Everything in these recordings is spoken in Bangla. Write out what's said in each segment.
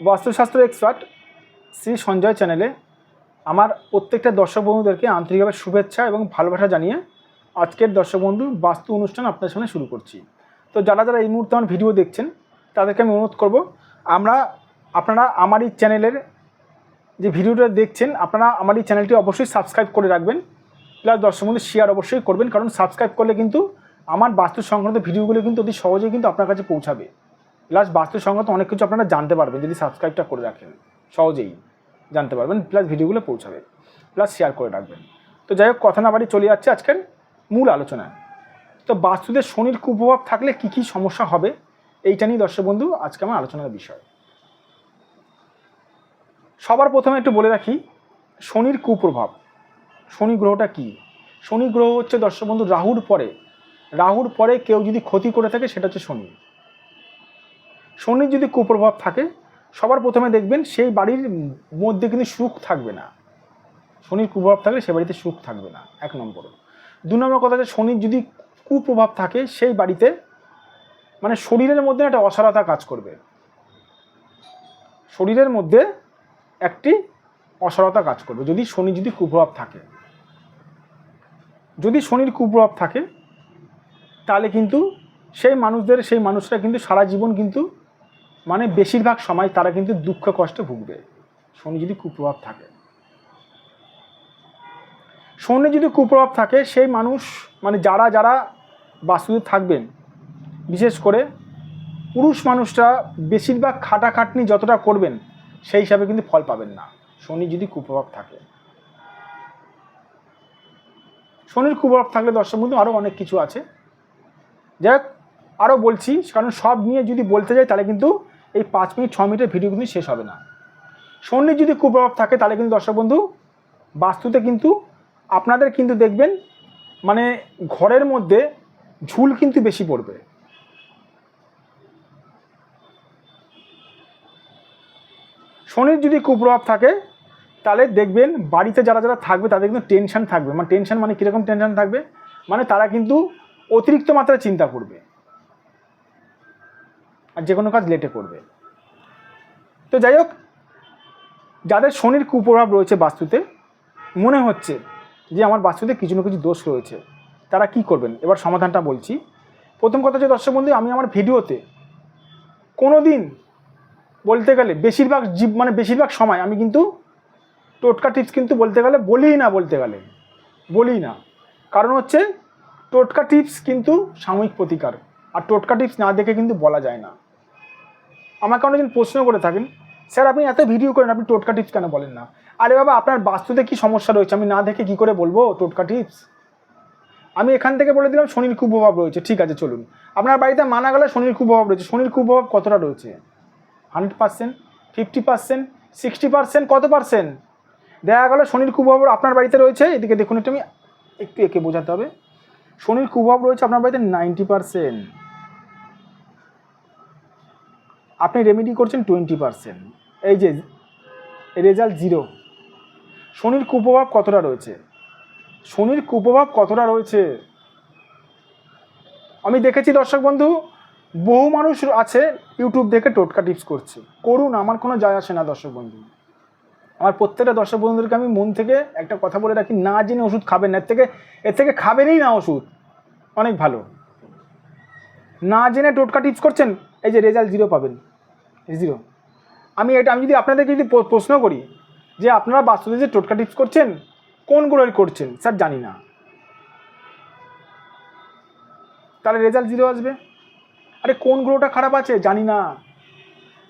বাস্তুশাস্ত্র এক্সপার্ট শ্রী সঞ্জয় চ্যানেলে আমার প্রত্যেকটা দর্শক বন্ধুদেরকে আন্তরিকভাবে শুভেচ্ছা এবং ভালোবাসা জানিয়ে আজকের দর্শক বন্ধু বাস্তু অনুষ্ঠান আপনাদের সামনে শুরু করছি। তো যারা যারা এই মুহূর্তে আমার ভিডিও দেখছেন, তাদেরকে আমি অনুরোধ করব, আমরা, আপনারা আমার এই চ্যানেলের যে ভিডিওটা দেখছেন, আপনারা আমার এই চ্যানেলটি অবশ্যই সাবস্ক্রাইব করে রাখবেন। প্লাস দর্শক বন্ধু শেয়ার অবশ্যই করবেন, কারণ সাবস্ক্রাইব করলে কিন্তু আমার বাস্তু সংক্রান্ত ভিডিওগুলো কিন্তু অতি সহজেই কিন্তু আপনার কাছে পৌঁছাবে। প্লাস বাস্তু সংক্রান্ত অনেক কিছু আপনারা জানতে পারবেন যদি সাবস্ক্রাইবটা করে রাখেন। সহজেই জানতে পারবেন প্লাস ভিডিওগুলো পৌঁছাবে। প্লাস শেয়ার করে রাখবেন। তো যাই হোক, কথা না বাড়ি চলে যাচ্ছে আজকের মূল আলোচনায় তো বাস্তুদের শনির কুপ্রভাব থাকলে কি কি সমস্যা হবে, এইটা নিয়ে দর্শক বন্ধু, আজকে আমার আলোচনার বিষয়। সবার প্রথমে একটু বলে রাখি, শনির কুপ্রভাব। শনি গ্রহটা কি? শনি গ্রহ হচ্ছে দর্শক বন্ধু রাহুর পরে। রাহুর পরে কেউ যদি ক্ষতি করে থাকে, সেটা হচ্ছে শনি। শনির যদি কুপ্রভাব থাকে, সবার প্রথমে দেখবেন সেই বাড়ির মধ্যে কিন্তু সুখ থাকবে না। শনির কুপ্রভাব থাকলে সে বাড়িতে সুখ থাকবে না, এক নম্বর। দু নম্বর কথা হচ্ছে শনির যদি কুপ্রভাব থাকে, সেই বাড়িতে মানে শরীরের মধ্যে একটা অসারতা কাজ করবে। শরীরের মধ্যে একটি অসারতা কাজ করবে, যদি শনি যদি কুপ্রভাব থাকে। যদি শনির কুপ্রভাব থাকে, তাহলে কিন্তু সেই মানুষদের, সেই মানুষরা কিন্তু সারা জীবন কিন্তু মানে বেশিরভাগ সময় তারা কিন্তু দুঃখ কষ্টে ভুগবে। শনি যদি কুপ্রভাব থাকে। শনি যদি কুপ্রভাব থাকে, সেই মানুষ মানে যারা যারা বাস্তুতে থাকবেন, বিশেষ করে পুরুষ মানুষরা বেশিরভাগ খাটাখাটনি যতটা করবেন, সেই হিসাবে কিন্তু ফল পাবেন না। শনি যদি কুপ্রভাব থাকে। শনির কুপ্রভাব থাকলে দর্শক বন্ধু আরও অনেক কিছু আছে। যাই হোক আরও বলছি, কারণ সব নিয়ে যদি বলতে যাই, তাহলে কিন্তু এই পাঁচ মিনিট, ছ মিনিটের ভিডিও কিন্তু শেষ হবে না। শনির যদি কুপ্রভাব থাকে, তাহলে কিন্তু দর্শক বন্ধু, বাস্তুতে কিন্তু আপনাদের কিন্তু দেখবেন মানে ঘরের মধ্যে ঝুল কিন্তু বেশি পড়বে। শনির যদি কুপ্রভাব থাকে, তাহলে দেখবেন বাড়িতে যারা যারা থাকবে, তাদের কিন্তু টেনশন থাকবে। মানে টেনশন মানে কীরকম টেনশন থাকবে? মানে তারা কিন্তু অতিরিক্ত মাত্রায় চিন্তা করবে। আর যে কোনো কাজ লেটে করবে। তো যাই হোক, যাদের শনির কুপ্রভাব রয়েছে বাস্তুতে, মনে হচ্ছে যে আমার বাস্তুতে কিছু না কিছু দোষ রয়েছে, তারা কি করবেন? এবার সমাধানটা বলছি। প্রথম কথা হচ্ছে দর্শক বন্ধু, আমি আমার ভিডিওতে কোনো দিন বলতে গেলে বেশিরভাগ জীব মানে বেশিরভাগ সময় আমি কিন্তু টোটকা টিপস কিন্তু বলতে গেলে বলিই না, বলতে গেলে। বলি না। কারণ হচ্ছে টোটকা টিপস কিন্তু সাময়িক প্রতিকার, আর টোটকা টিপস না দেখে কিন্তু বলা যায় না। আমাকে অনেকজন প্রশ্ন করে থাকেন, স্যার, আপনি এত ভিডিও করেন, আপনি টোটকা টিপস কেন বলেন না? আরে বাবা, আপনার বাস্তুতে কি সমস্যা রয়েছে? আমি না দেখে কি করে বলব টোটকা টিপস আমি এখান থেকে বলে দিলাম, শনির খুব কুপ্রভাব রয়েছে। ঠিক আছে, চলুন। আপনার বাড়িতে মানা গেলে শনির খুব কুপ্রভাব রয়েছে। শনির খুব কুপ্রভাব কতটা রয়েছে? Hundred percent fifty percent sixty percent কত পার্সেন্ট দেখা গেলো শনির কুপ্রভাব আপনার বাড়িতে রয়েছে। এদিকে দেখুন একটু আমি একটু একে বোঝাতে হবে। শনির কুপ্রভাব রয়েছে আপনার বাড়িতে নাইনটি পার্সেন্ট আপনি রেমেডি করছেন টোয়েন্টি এই যে রেজাল্ট জিরো শনির কুপ্রভাব কতটা রয়েছে? শনির কুপ্রভাব কতটা রয়েছে? আমি দেখেছি দর্শক বন্ধু, বহু মানুষ আছে ইউটিউব দেখে টোটকা টিপস করছে। করুন, আমার কোনো যায় আসে না দর্শক বন্ধু। আমার প্রত্যেকটা দর্শক বন্ধুদেরকে আমি মন থেকে একটা কথা বলে রাখি, না জেনে ওষুধ খাবেন না। এর থেকে এর থেকে খাবেনই না ওষুধ। অনেক ভালো। না জেনে টোটকা টিপস করছেন, এই যে রেজাল্ট জিরো পাবেন। জিরো আমি এটা, আমি যদি আপনাদেরকে যদি প্রশ্ন করি যে আপনারা বাস্তুতে যে টোটকা টিপস করছেন, কোন গ্রহের করছেন? স্যার, জানি না। তাহলে রেজাল্ট জিরো আসবে। আরে, কোন গ্রহটা খারাপ আছে? জানি না।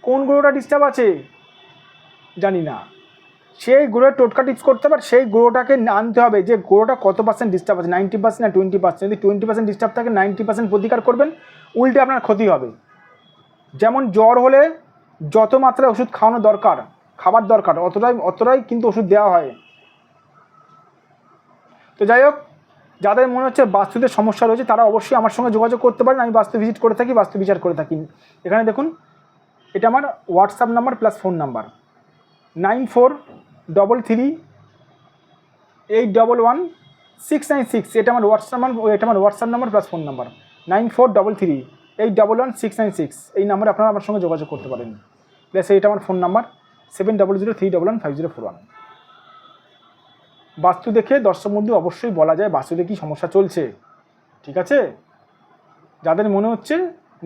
কোন গ্রহটা ডিস্টার্ব আছে? জানি না। সেই গ্রহের টোটকা টিপস করতে পারে সেই গ্রহটাকে আনতে হবে যে গ্রহটা কত পার্সেন্ট ডিস্টার্ব আছে? নাইনটি পার্সেন্ট না টোয়েন্টি পার্সেন্ট যদি টোয়েন্টি পার্সেন্ট ডিস্টার্ব থাকে নাইনটি পার্সেন্ট প্রতিকার করবেন, উল্টে আপনার ক্ষতি হবে। যেমন জ্বর হলে যত মাত্রায় ওষুধ খাওয়ানো দরকার, খাবার দরকার, অতটাই অতটাই কিন্তু ওষুধ দেওয়া হয়। তো যাই হোক, যাদের মনে হচ্ছে বাস্তুতে সমস্যা রয়েছে, তারা অবশ্যই আমার সঙ্গে যোগাযোগ করতে পারেন। আমি বাস্তু ভিজিট করে থাকি, বাস্তু বিচার করে থাকি। এখানে দেখুন, এটা আমার WhatsApp number plus phone number nine four double three eight double one six nine six. এটা আমার হোয়াটসঅ্যাপ নাম্বার এটা আমার WhatsApp number plus phone number nine four double three eight double one six nine six এই নাম্বারে আপনারা আমার সঙ্গে যোগাযোগ করতে পারেন। প্লাস এইটা আমার phone number seven double zero three double one five zero four one বাস্তু দেখে, দর্শক বন্ধু, অবশ্যই বলা যায় বাস্তুতে কী সমস্যা চলছে। ঠিক আছে? যাদের মনে হচ্ছে,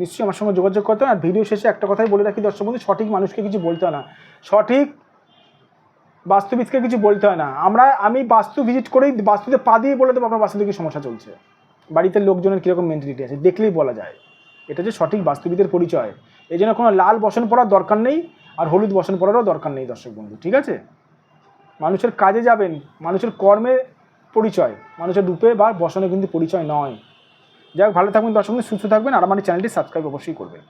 নিশ্চয়ই আমার সঙ্গে যোগাযোগ করতে আর ভিডিও শেষে একটা কথাই বলে রাখি দর্শক বন্ধু, সঠিক মানুষকে কিছু বলতে হয় না। সঠিক বাস্তুবিদকে কিছু বলতে হয় না। আমরা, আমি বাস্তু ভিজিট করেই বাস্তুতে পা দিয়ে বলে দেবো আপনার বাস্তুতে কী সমস্যা চলছে। বাড়িতে লোকজনের কীরকম মেন্টালিটি আছে, দেখলেই বলা যায়। এটা যে সঠিক বাস্তুবিদের পরিচয়, এই জন্য কোনো লাল বসন পড়ার দরকার নেই আর হলুদ বসন পড়ারও দরকার নেই, দর্শক বন্ধু, ঠিক আছে? মানুষের কাজে যাবেন, মানুষের কর্মে পরিচয়, মানুষের রূপে বা বসনে কিন্তু পরিচয় নয়। যাই হোক, ভালো থাকবেন, দর্শক সুস্থ থাকবেন আর আমার চ্যানেলটি সাবস্ক্রাইব অবশ্যই করবেন।